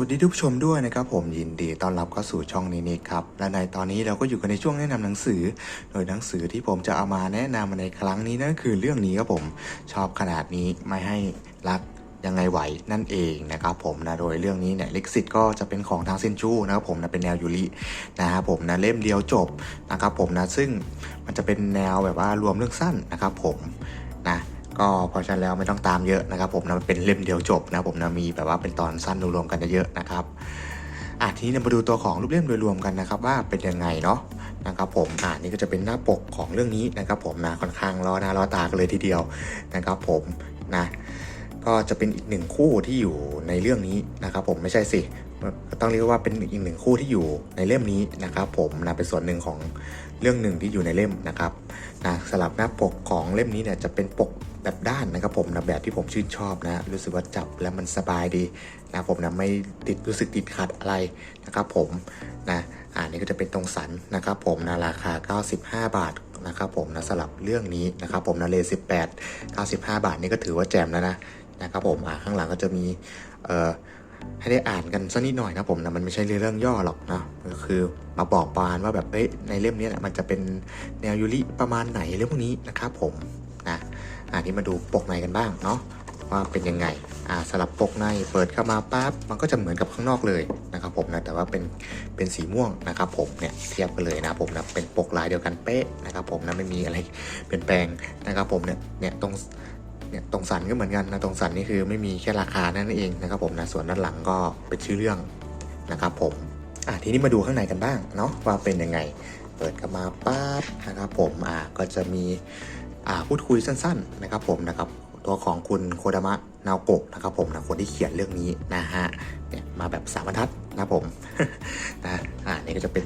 วัสดีทุกผู้ชมด้วยนะครับผมยินดีต้อนรับเข้าสู่ช่องนี้นี่ครับและในตอนนี้เราก็อยู่กันในช่วงแนะนำหนังสือ โดยหนังสือที่ผมจะเอามาแนะนำในครั้งนี้นั่นคือเรื่องนี้ครับผมชอบขนาดนี้ไม่ให้รักยังไงไหวนั่นเองนะครับผมนะโดยเรื่องนี้เนี่ยลิขสิทธิ์ก็จะเป็นของทางเซนจูนะครับผมนะเป็นแนวยูรินะครับผมนะเล่มเดียวจบนะครับผมนะซึ่งมันจะเป็นแนวแบบว่ารวมเรื่องสั้นนะครับผมนะ ก็เพราะฉะนั้นแล้วไม่ต้องตามเยอะนะครับ ผมนะมันเป็นเล่มเดียวจบนะผมนะมีแบบว่าเป็นตอนสั้นรวมกันเยอะนะครับอะทีนี้เรามาดูตัวของรูปเล่มโดยรวมกันนะครับ ว่าเป็นยังไงเนาะนะครับผมอ่านี่ก็จะเป็นหน้าปกของเรื่องนี้นะครับ ผมนะค่อนข้างล้อหน้าล้อตากันเลยทีเดียวนะครับผมนะก็จะเป็นอีกหนึ่งคู่ที่อยู่ในเรื่องนี้นะครับ ผมไม่ใช่สิต้องเรียกว่าเป็นอีกหนึ่งคู่ที่อยู่ในเล่มนี้นะครับ ผมนะเป็นส่วนหนึ่งของเรื่องหนึ่งที่อยู่ในเล่มนะครับนะสลับหน้าปกของเล่มนี้เนี่ยจะเป็นปก แบบด้านนะครับผมนะแบบที่ผมชื่นชอบนะ รู้สึกว่าจับแล้วมันสบายดีนะผมนะไม่ติดรู้สึกติดขัดอะไรนะครับผมนะอ่านี่ก็จะเป็นตรงสันนะครับผมนะราคา 95 บาทนะครับผมนะสลับเรื่องนี้นะครับผมนะเล18 95 บาทนี่ก็ถือว่าแจ่มแล้วนะนะครับผมอ่าข้างหลังก็จะมีเอ่อให้ได้อ่านกันสักนิดหน่อยนะผมนะมันไม่ใช่เรื่องย่อหรอกนะก็คือมาบอกปานว่าแบบเอ้ยในเล่มนี้นะมันจะเป็นแนวยูริประมาณไหนเรื่องพวกนี้นะครับผม อ่านี่มาดูปกในกันบ้างเนาะว่าเป็นยังไงอ่าสลับปกในเปิดเข้ามาปั๊บมันก็จะเหมือนกับข้างนอกเลยนะครับผมนะแต่ว่าเป็นเป็นสีม่วงนะครับผมเนี่ยเทียบกันเลยนะผมนะเป็นปกลายเดียวกันเป๊ะนะครับผมนะไม่มีอะไรเปลี่ยนแปลงนะครับผมเนี่ยเนี่ยตรงเนี่ยตรงสันก็เหมือนกันนะตรงสันนี่คือไม่มีแค่ราคานั่นเองนะครับผมนะส่วนด้านหลังก็เป็นชื่อเรื่องนะครับผมอะทีนี้มาดูข้างในกันบ้างเนาะว่าเป็นยังไง เปิดเข้ามาปั๊บนะครับผมอ่าก็จะมี พูดคุยสั้นๆนะครับผมนะครับตัวของคุณโคดามะนาวโกะนะครับผมนะคนที่เขียนเรื่องนี้นะฮะเนี่ยมาแบบสามบรรทัดนะผมนะอ่านี่ก็จะเป็น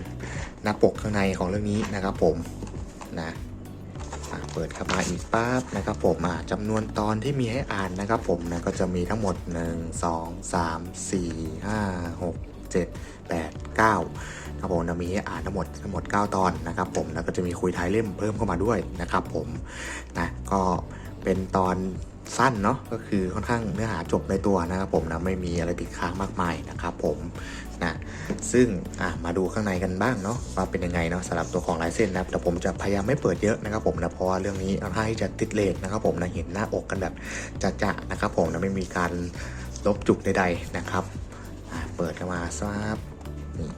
หน้าปกข้างในของเรื่องนี้นะครับผมนะเปิดเข้ามาอีกปั๊บนะครับผมอ่าจำนวนตอนที่มีให้อ่านนะครับผมนะก็จะมีทั้งหมด 1 2 3 4 5 6 7 8 9 ครับผมนะมีอ่านทั้งหมดทั้งหมด 9 ตอนนะครับผมแล้วก็จะมีคุยท้ายเล่มเพิ่มเข้ามาด้วยนะครับผมนะก็เป็นตอนสั้นเนาะก็คือค่อนข้างเนื้อหาจบในตัวนะครับผมนะไม่มีอะไรติดค้างมากมายนะครับผมนะซึ่งอะมาดูข้างในกันบ้างเนาะว่าเป็นยังไงเนาะสำหรับตัวของลายเส้นนะแต่ผมจะพยายามไม่เปิดเยอะนะครับผมนะเพราะว่าเรื่องนี้ค่อนข้างที่จะติดเลทนะครับผมนะเห็นหน้าอกกันแบบจะๆนะครับผมนะไม่มีการลบจุกใดๆนะครับเปิดเข้ามาซาบนี่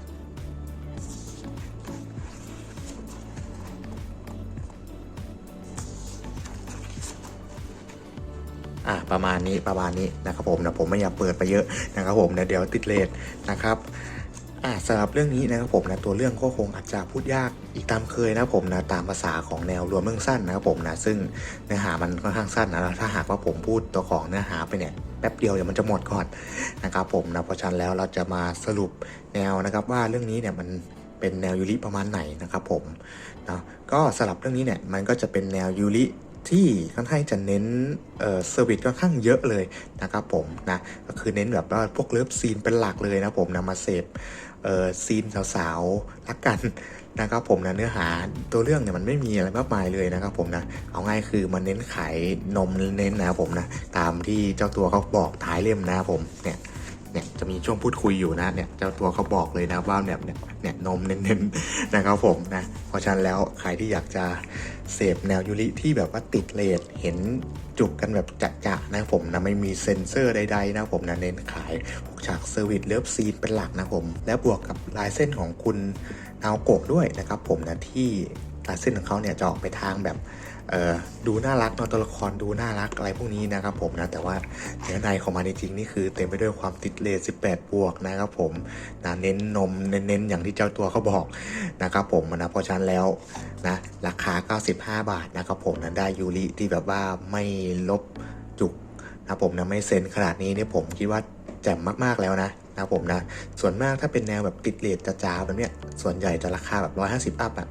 อะประมาณนี้ประมาณนี้นะครับผมนะผมไม่อยากเปิดไปเยอะนะครับผมนะเดี๋ยวติดเลทนะครับอะสำหรับเรื่องนี้นะครับผมนะตัวเรื่องก็คงอาจจะพูดยากอีกตามเคยนะผมนะตามภาษาของแนวรวมเรื่องสั้นนะครับผมนะซึ่งเนื้อหามันค่อนข้างสั้นนะถ้าหากว่าผมพูดตัวของเนื้อหาไปเนี่ยแป๊บเดียวเดี๋ยวมันจะหมดก่อนนะครับผมนะเพราะฉะนั้นแล้วเราจะมาสรุปแนวนะครับว่าเรื่องนี้เนี่ยมันเป็นแนวยูริประมาณไหนนะครับผมนะก็สำหรับเรื่องนี้เนี่ยมันก็จะเป็นแนวยูริ ที่ค่อนข้างจะเน้นเอ่อเซอร์วิสค่อนข้างเยอะเลยนะครับผมนะก็คือเน้นแบบว่าพวกเลิฟซีนเป็นหลักเลยนะผมนะมาเสพเอ่อซีนสาวๆรักกันนะครับผมนะเนื้อหาตัวเรื่องเนี่ยมันไม่มีอะไรมากมายเลยนะครับผมนะเอาง่ายคือมันเน้นขายนมเน้นนะครับผมนะตามที่เจ้าตัวเขาบอกท้ายเล่มนะครับผมเนี่ย จะมีช่วงพูดคุยอยู่นะเนี่ยเจ้าตัวเขาบอกเลยนะว่าแบบเนี่ยเนี่ยนมเน้นๆนะครับผมนะเพราะฉะนั้นแล้วใครที่อยากจะเสพแนวยูริที่แบบว่าติดเลทเห็นจุกกันแบบจะๆนะผมนะไม่มีเซ็นเซอร์ใดๆนะผมนะเน้นขายพวกฉากเซอร์วิสเลิฟซีนเป็นหลักนะผม และบวกกับลายเส้นของคุณนาวโกะด้วยนะครับผมนะที่ลายเส้นของเขาเนี่ยจะออกไปทางแบบ ดูน่ารักเนาะตัวละครดูน่ารักอะไรพวกนี้นะครับผมนะแต่ว่าเนื้อในของมันจริงๆนี่คือเต็มไปด้วยความติดเลท18 บวกนะครับผมนะเน้นนมเน้นๆอย่างที่เจ้าตัวเขาบอกนะครับผมนะเพราะฉะนั้นแล้วนะราคา 95 บาทนะครับผมนะได้ยูริที่แบบว่าไม่ลบจุกนะผมนะไม่เซ็นขนาดนี้เนี่ยผมคิดว่าแจ่มมากๆแล้วนะนะผมนะส่วนมากถ้าเป็นแนวแบบติดเลทจ้าๆแบบเนี้ยส่วนใหญ่จะราคาแบบ150 อัพอะ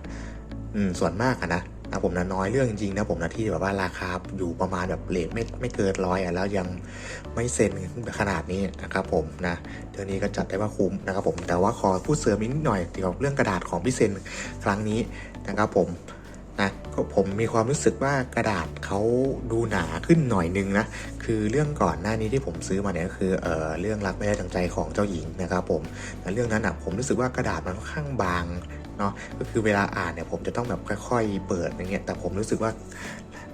อืมส่วนมากอะนะ นะผมนะน้อยเรื่องจริงๆนะผมนะที่แบบว่าราคาอยู่ประมาณแบบเลทไม่ไม่เกินร้อยอะแล้วยังไม่เซ็นขนาดนี้นะครับผมนะเดี๋ยวนี้ก็จัดได้ว่าคุ้มนะครับผมแต่ว่าขอพูดเสริมนิดหน่อยเกี่ยวกับเรื่องกระดาษของพี่เซนครั้งนี้นะครับผม นะก็ผมมีความรู้สึกว่ากระดาษเขาดูหนาขึ้นหน่อยนึงนะ คือเรื่องก่อนหน้านี้ที่ผมซื้อมาเนี่ยก็คือเอ่อเรื่องรักไม่ได้ดังใจของเจ้าหญิงนะครับผมแต่เรื่องนั้นอะผมรู้สึกว่ากระดาษมันค่อนข้างบางเนาะก็คือเวลาอ่านเนี่ยผมจะต้องแบบค่อยๆเปิดอย่างเงี้ยแต่ผมรู้สึกว่า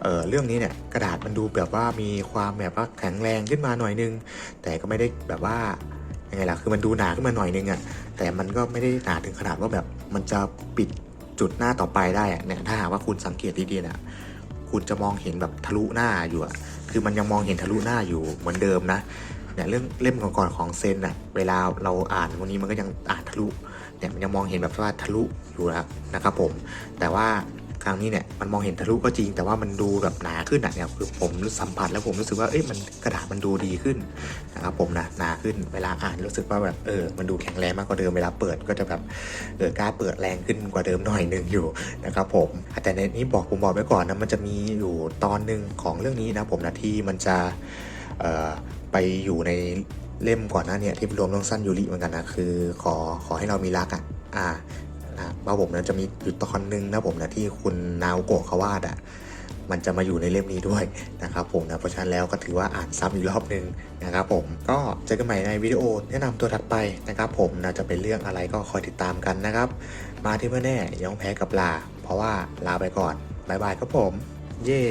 เออเรื่องนี้เนี่ยกระดาษมันดูแบบว่ามีความแบบว่าแข็งแรงขึ้นมาหน่อยนึง แต่ก็ไม่ได้แบบว่ายังไงล่ะคือมันดูหนาขึ้นมาหน่อยนึงอะแต่มันก็ไม่ได้หนาถึงขนาดว่าแบบมันจะปิด จุดหน้าต่อไปได้เนี่ยถ้าหากว่าคุณสังเกตดีๆนะคุณจะมองเห็นแบบทะลุหน้าอยู่อะคือมันยังมองเห็นทะลุหน้าอยู่เหมือนเดิมนะเนี่ยเรื่องเล่มก่อนๆของเซนอะเวลาเราอ่านวันนี้มันก็ยังอ่านทะลุเนี่ยมันยังมองเห็นแบบว่าทะลุอยู่นะครับผมแต่ว่า ครั้งนี้เนี่ยมันมองเห็นทะลุก็จริง แต่ว่ามันดูแบบหนาขึ้นอะเนี่ยคือผมสัมผัสแล้วผมรู้สึกว่าเอ้ยมันกระดาษมันดูดีขึ้นนะครับผมนะหนาขึ้นเวลาอ่านรู้สึกว่าแบบเออมันดูแข็งแรงมากกว่าเดิมเวลาเปิดก็จะแบบเออกล้าเปิดแรงขึ้นกว่าเดิมหน่อยหนึ่งอยู่นะครับผมแต่ในนี้บอกผมบอกไว้ก่อนนะมันจะมีอยู่ตอนหนึ่งของเรื่องนี้นะผมนะที่มันจะไปอยู่ในเล่มก่อนหน้าเนี่ยที่รวมเรื่องสั้นยูริเหมือนกันนะคือขอขอให้เรามีรักอะอ่า นะว่าผมนะจะมีอยู่ตอนหนึงนะผมนะที่คุณนาวโกะเขาวาดอะมันจะมาอยู่ในเล่มนี้ด้วยนะครับผมนะเพราะฉะนั้นแล้วก็ถือว่าอ่านซ้ำอีกรอบหนึ่งนะครับผมก็เจอกันใหม่ในวิดีโอแนะนำตัวถัดไปนะครับผมนะจะเป็นเรื่องอะไรก็คอยติดตามกันนะครับ มาที่เมื่อแน่ยองแพ้กับลา เพราะว่าลาไปก่อนบายบายครับผม เย้